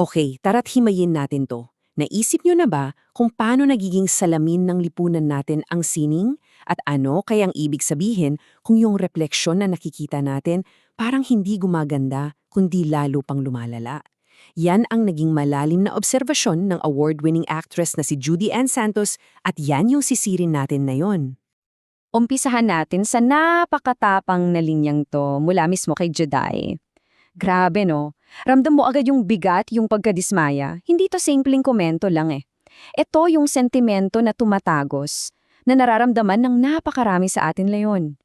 Okay, tara't himayin natin to. Naisip nyo na ba kung paano nagiging salamin ng lipunan natin ang sining? At ano kayang ibig sabihin kung yung refleksyon na nakikita natin parang hindi gumaganda kundi lalo pang lumalala? Yan ang naging malalim na obserbasyon ng award-winning actress na si Judy Ann Santos at yan yung sisirin natin na yon. Umpisahan natin sa napakatapang na linyang to mula mismo kay Jedi. Grabe no, ramdam mo agad yung bigat, yung pagkadismaya. Hindi to simpleng komento lang eh. Ito yung sentimento na tumatagos, na nararamdaman ng napakarami sa atin ngayon.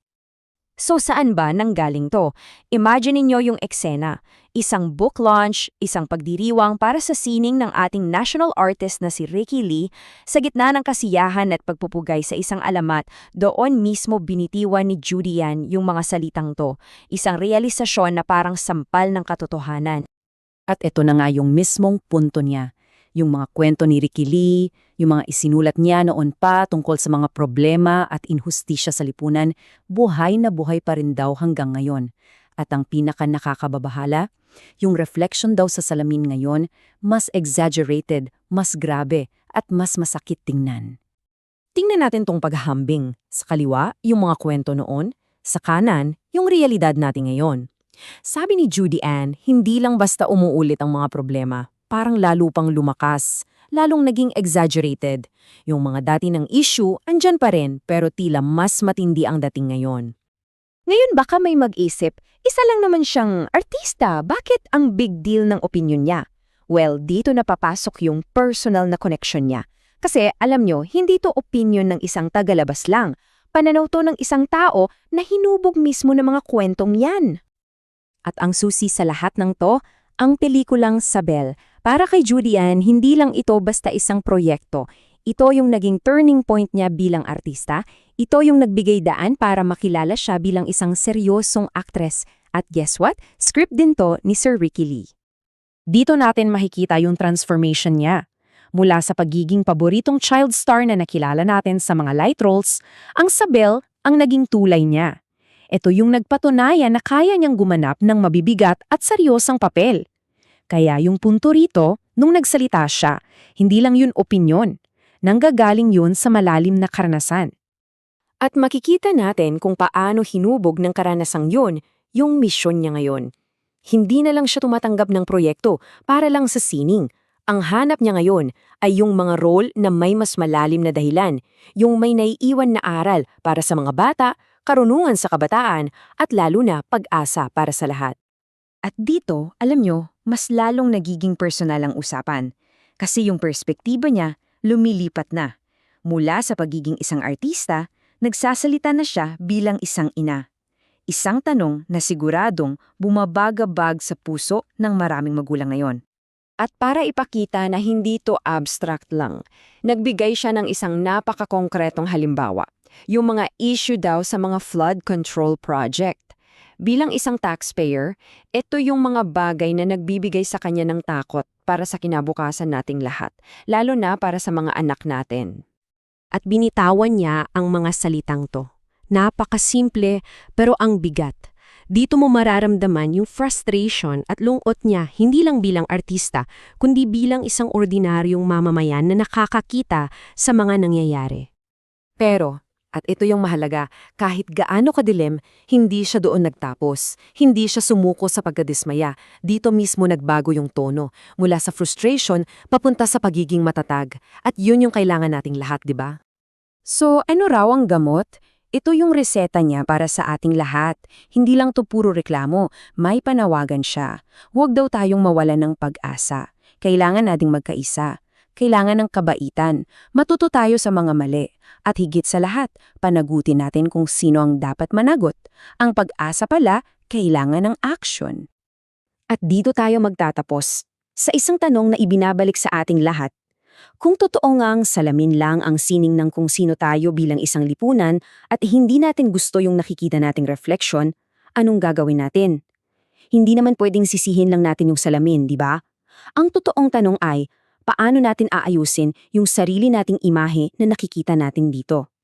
So saan ba nanggaling to? Imagine niyo yung eksena. Isang book launch, isang pagdiriwang para sa sining ng ating national artist na si Ricky Lee sa gitna ng kasiyahan at pagpupugay sa isang alamat, doon mismo binitiwan ni Judy Ann yung mga salitang to. Isang realisasyon na parang sampal ng katotohanan. At ito na nga yung mismong punto niya. Yung mga kwento ni Ricky Lee, yung mga isinulat niya noon pa tungkol sa mga problema at inhustisya sa lipunan, buhay na buhay pa rin daw hanggang ngayon. At ang pinaka nakakababahala, yung reflection daw sa salamin ngayon, mas exaggerated, mas grabe, at mas masakit tingnan. Tingnan natin tong paghahambing. Sa kaliwa, yung mga kwento noon. Sa kanan, yung realidad natin ngayon. Sabi ni Judy Ann, hindi lang basta umuulit ang mga problema, parang lalo pang lumakas, lalong naging exaggerated. Yung mga dati ng issue, andyan pa rin, pero tila mas matindi ang dating ngayon. Ngayon baka may mag-isip, isa lang naman siyang artista, bakit ang big deal ng opinion niya? Well, dito na papasok yung personal na connection niya. Kasi alam nyo, hindi to opinion ng isang tagalabas lang. Pananaw to ng isang tao na hinubog mismo ng mga kwentong yan. At ang susi sa lahat ng to, ang pelikulang Sabel. Para kay Judy Ann, hindi lang ito basta isang proyekto. Ito yung naging turning point niya bilang artista. Ito yung nagbigay daan para makilala siya bilang isang seryosong actress. At guess what? Script din to ni Sir Ricky Lee. Dito natin makikita yung transformation niya. Mula sa pagiging paboritong child star na nakilala natin sa mga light roles, ang Sabel ang naging tulay niya. Ito yung nagpatunayan na kaya niyang gumanap ng mabibigat at seryosang papel. Kaya yung punto rito, nung nagsalita siya, hindi lang yun opinyon. Nanggagaling yun sa malalim na karanasan. At makikita natin kung paano hinubog ng karanasang yun yung misyon niya ngayon. Hindi na lang siya tumatanggap ng proyekto para lang sa sining. Ang hanap niya ngayon ay yung mga role na may mas malalim na dahilan, yung may naiiwan na aral para sa mga bata, karunungan sa kabataan, at lalo na pag-asa para sa lahat. At dito, alam nyo, mas lalong nagiging personal ang usapan. Kasi yung perspektiba niya, lumilipat na. Mula sa pagiging isang artista, nagsasalita na siya bilang isang ina. Isang tanong na siguradong bumabagabag sa puso ng maraming magulang ngayon. At para ipakita na hindi to abstract lang, nagbigay siya ng isang napakakongkretong halimbawa. Yung mga issue daw sa mga flood control project. Bilang isang taxpayer, ito yung mga bagay na nagbibigay sa kanya ng takot para sa kinabukasan nating lahat, lalo na para sa mga anak natin. At binitawan niya ang mga salitang to. Napakasimple pero ang bigat. Dito mo mararamdaman yung frustration at lungkot niya hindi lang bilang artista, kundi bilang isang ordinaryong mamamayan na nakakakita sa mga nangyayari. Pero, at ito yung mahalaga, kahit gaano kadilim, hindi siya doon nagtapos. Hindi siya sumuko sa pagkadismaya. Dito mismo nagbago yung tono. Mula sa frustration, papunta sa pagiging matatag. At yun yung kailangan nating lahat, di ba? So, ano raw ang gamot? Ito yung reseta niya para sa ating lahat. Hindi lang to puro reklamo, may panawagan siya. Huwag daw tayong mawalan ng pag-asa. Kailangan nating magkaisa. Kailangan ng kabaitan. Matuto tayo sa mga mali. At higit sa lahat, panagutin natin kung sino ang dapat managot. Ang pag-asa pala, kailangan ng action. At dito tayo magtatapos. Sa isang tanong na ibinabalik sa ating lahat, kung totoo ngang salamin lang ang sining ng kung sino tayo bilang isang lipunan at hindi natin gusto yung nakikita nating reflection, anong gagawin natin? Hindi naman pwedeng sisihin lang natin yung salamin, di ba? Ang totoong tanong ay, paano natin aayusin yung sarili nating imahe na nakikita natin dito?